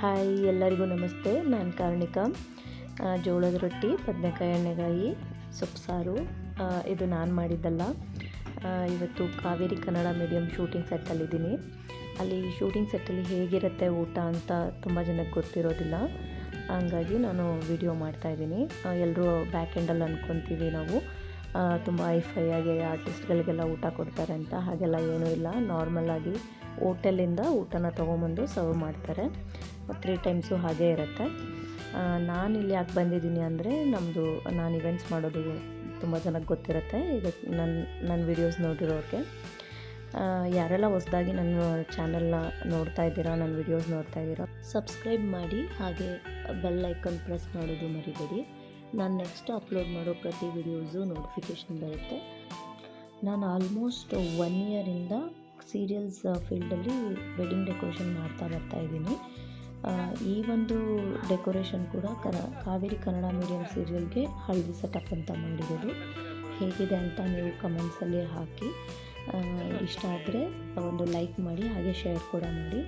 Hi ಎಲ್ಲರಿಗೂ ನಮಸ್ತೆ. ನಾನು ಕಾರ್ಣಿಕ. ಜೋಳದ ರೊಟ್ಟಿ, ಬದನೆಕಾಯಿ ಎಣ್ಣೆಗಾಯಿ ಸೊಪ್ಪು ಸಾರು ಇದು ನಾನು ಮಾಡಿದ್ದಲ್ಲ. ಇವತ್ತು ಕಾವೇರಿ ಕನ್ನಡ ಮೀಡಿಯಂ ಶೂಟಿಂಗ್ ಸೆಟ್ಟಲ್ಲಿದ್ದೀನಿ. ಅಲ್ಲಿ ಶೂಟಿಂಗ್ ಸೆಟ್ಟಲ್ಲಿ ಹೇಗಿರುತ್ತೆ ಊಟ ಅಂತ ತುಂಬ ಜನಕ್ಕೆ ಗೊತ್ತಿರೋದಿಲ್ಲ. ಹಂಗಾಗಿ ನಾನು ವಿಡಿಯೋ ಮಾಡ್ತಾಯಿದ್ದೀನಿ ಎಲ್ಲರೂ ಬ್ಯಾಕ್ ಎಂಡಲ್ಲಿ ಅಂದ್ಕೊತೀವಿ ನಾವು. ತುಂಬ ಐಫೈ ಆಗಿ ಆರ್ಟಿಸ್ಟ್ಗಳಿಗೆಲ್ಲ ಊಟ ಕೊಡ್ತಾರೆ ಅಂತ. ಹಾಗೆಲ್ಲ ಏನೂ ಇಲ್ಲ. ನಾರ್ಮಲ್ ಆಗಿ ಹೋಟೆಲಿಂದ ಊಟನ ತೊಗೊಂಬಂದು ಸರ್ವ್ ಮಾಡ್ತಾರೆ. ತ್ರೀ ಟೈಮ್ಸು ಹಾಗೇ ಇರುತ್ತೆ. ನಾನು ಇಲ್ಲಿ ಯಾಕೆ ಬಂದಿದ್ದೀನಿ ಅಂದರೆ ನಮ್ಮದು ನಾನು ಇವೆಂಟ್ಸ್ ಮಾಡೋದು ತುಂಬ ಜನಕ್ಕೆ ಗೊತ್ತಿರುತ್ತೆ. ಈಗ ನನ್ನ ನನ್ನ ವಿಡಿಯೋಸ್ ನೋಡಿರೋರಿಗೆ. ಯಾರೆಲ್ಲ ಹೊಸದಾಗಿ ನನ್ನ ಚಾನಲ್ನ ನೋಡ್ತಾ ಇದ್ದೀರಾ, ನನ್ನ ವಿಡಿಯೋಸ್ ನೋಡ್ತಾ ಇದ್ದೀರಾ ಸಬ್ಸ್ಕ್ರೈಬ್ ಮಾಡಿ. ಹಾಗೆ ಬೆಲ್ ಐಕನ್ ಪ್ರೆಸ್ ಮಾಡೋದು ಮರಿಬೇಡಿ. ನಾನು ನೆಕ್ಸ್ಟ್ ಅಪ್ಲೋಡ್ ಮಾಡೋ ಪ್ರತಿ ವಿಡಿಯೋಸು ನೋಟಿಫಿಕೇಷನ್ ಬರುತ್ತೆ. ನಾನು ಆಲ್ಮೋಸ್ಟ್ ಒನ್ ಇಯರಿಂದ ಸೀರಿಯಲ್ಸ್ ಫೀಲ್ಡಲ್ಲಿ ವೆಡ್ಡಿಂಗ್ ಡೆಕೋರೇಷನ್ ಮಾಡ್ತಾ ಬರ್ತಾ ಇದ್ದೀನಿ. ಈ ಒಂದು ಡೆಕೋರೇಷನ್ ಕೂಡ ಕರ, ಕಾವೇರಿ ಕನ್ನಡ ಮೀಡಿಯಂ ಸೀರಿಯಲ್ಗೆ ಹಳದಿ ಸೆಟಪ್ ಅಂತ ಮಾಡಿರೋದು. ಹೇಗಿದೆ ಅಂತ ನೀವು ಕಮೆಂಟ್ಸಲ್ಲಿ ಹಾಕಿ. ಇಷ್ಟ ಆದರೆ ಒಂದು ಲೈಕ್ ಮಾಡಿ, ಹಾಗೆ ಶೇರ್ ಕೂಡ ಮಾಡಿ.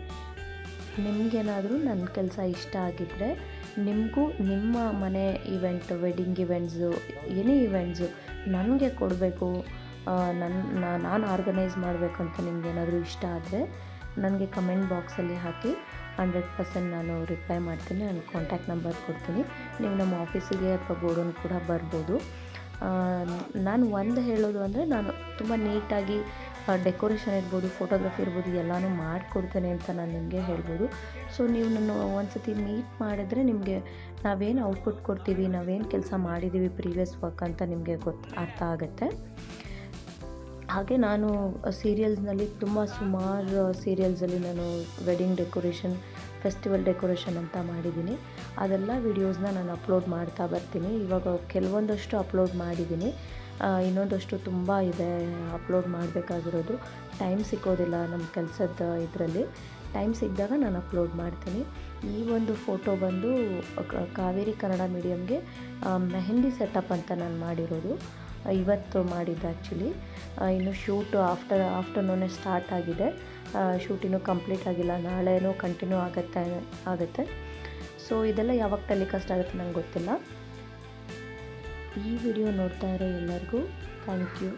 ನಿಮಗೇನಾದರೂ ನನ್ನ ಕೆಲಸ ಇಷ್ಟ ಆಗಿದ್ದರೆ ನಿಮಗೂ ನಿಮ್ಮ ಮನೆ ಇವೆಂಟ್ ವೆಡ್ಡಿಂಗ್ ಇವೆಂಟ್ಸು ಏನೇ ಇವೆಂಟ್ಸು ನನಗೆ ಕೊಡಬೇಕು ನನ್ನ ನಾನು ಆರ್ಗನೈಸ್ ಮಾಡಬೇಕಂತ ನಿಮ್ಗೆ ನಿಮಗೇನಾದರೂ ಇಷ್ಟ ಆದರೆ ನನಗೆ ಕಮೆಂಟ್ ಬಾಕ್ಸಲ್ಲಿ ಹಾಕಿ ಹಂಡ್ರೆಡ್ ಪರ್ಸೆಂಟ್ ನಾನು ರಿಪ್ಲೈ ಮಾಡ್ತೀನಿ, ನನ್ನ ಕಾಂಟ್ಯಾಕ್ಟ್ ನಂಬರ್ ಕೊಡ್ತೀನಿ. ನೀವು ನಮ್ಮ ಆಫೀಸಿಗೆ ಅಥವಾ ಗೋಡೌನ್ ಕೂಡ ಬರ್ಬೋದು. ನಾನು ಒಂದು ಹೇಳೋದು ಅಂದರೆ ನಾನು ತುಂಬ ನೀಟಾಗಿ ಡೆಕೋರೇಷನ್ ಇರ್ಬೋದು ಫೋಟೋಗ್ರಫಿ ಇರ್ಬೋದು, ಎಲ್ಲನೂ ಮಾಡಿಕೊಡ್ತೇನೆ ಅಂತ ನಾನು ನಿಮಗೆ ಹೇಳ್ಬೋದು. ಸೊ ನೀವು ನನ್ನ ಒಂದ್ಸತಿ ಮೀಟ್ ಮಾಡಿದ್ರೆ ನಿಮಗೆ ನಾವೇನು ಔಟ್ಪುಟ್ ಕೊಡ್ತೀವಿ, ನಾವೇನು ಕೆಲಸ ಮಾಡಿದ್ದೀವಿ ಪ್ರೀವಿಯಸ್ ವರ್ಕ್ ಅಂತ ನಿಮಗೆ ಗೊತ್ತು ಅರ್ಥ ಆಗುತ್ತೆ. ಹಾಗೆ ನಾನು ಸೀರಿಯಲ್ಸ್ನಲ್ಲಿ ತುಂಬ ಸುಮಾರು ಸೀರಿಯಲ್ಸಲ್ಲಿ ನಾನು ವೆಡ್ಡಿಂಗ್ ಡೆಕೋರೇಷನ್ ಫೆಸ್ಟಿವಲ್ ಡೆಕೋರೇಷನ್ ಅಂತ ಮಾಡಿದ್ದೀನಿ. ಅದೆಲ್ಲ ವೀಡಿಯೋಸ್ನ ನಾನು ಅಪ್ಲೋಡ್ ಮಾಡ್ತಾ ಬರ್ತೀನಿ. ಇವಾಗ ಕೆಲವೊಂದಷ್ಟು ಅಪ್ಲೋಡ್ ಮಾಡಿದ್ದೀನಿ. ಇನ್ನೊಂದಷ್ಟು ತುಂಬ ಇದೆ ಅಪ್ಲೋಡ್ ಮಾಡಬೇಕಾಗಿರೋದು. ಟೈಮ್ ಸಿಕ್ಕೋದಿಲ್ಲ ನಮ್ಮ ಕೆಲಸದ ಇದರಲ್ಲಿ. ಟೈಮ್ ಸಿಕ್ಕಿದಾಗ ನಾನು ಅಪ್ಲೋಡ್ ಮಾಡ್ತೀನಿ. ಈ ಒಂದು ಫೋಟೋ ಬಂದು ಕಾವೇರಿ ಕನ್ನಡ ಮೀಡಿಯಮ್ಗೆ ಮೆಹಂದಿ ಸೆಟಪ್ ಅಂತ ನಾನು ಮಾಡಿರೋದು. ಇವತ್ತು ಮಾಡಿದ್ದು ಆ್ಯಕ್ಚುಲಿ ಇನ್ನು ಶೂಟು ಆಫ್ಟರ್ ಆಫ್ಟರ್ನೂನೇ ಸ್ಟಾರ್ಟ್ ಆಗಿದೆ. ಶೂಟ್ ಇನ್ನೂ ಕಂಪ್ಲೀಟ್ ಆಗಿಲ್ಲ. ನಾಳೆನೂ ಕಂಟಿನ್ಯೂ ಆಗುತ್ತೆ ಆಗುತ್ತೆ. ಸೊ ಇದೆಲ್ಲ ಯಾವಾಗ ಟೆಲಿಕಾಸ್ಟ್ ಆಗುತ್ತೆ ನಂಗೆ ಗೊತ್ತಿಲ್ಲ. ಈ ವಿಡಿಯೋ ನೋಡ್ತಾ ಇರೋ ಎಲ್ಲರಿಗೂ ಥ್ಯಾಂಕ್ ಯು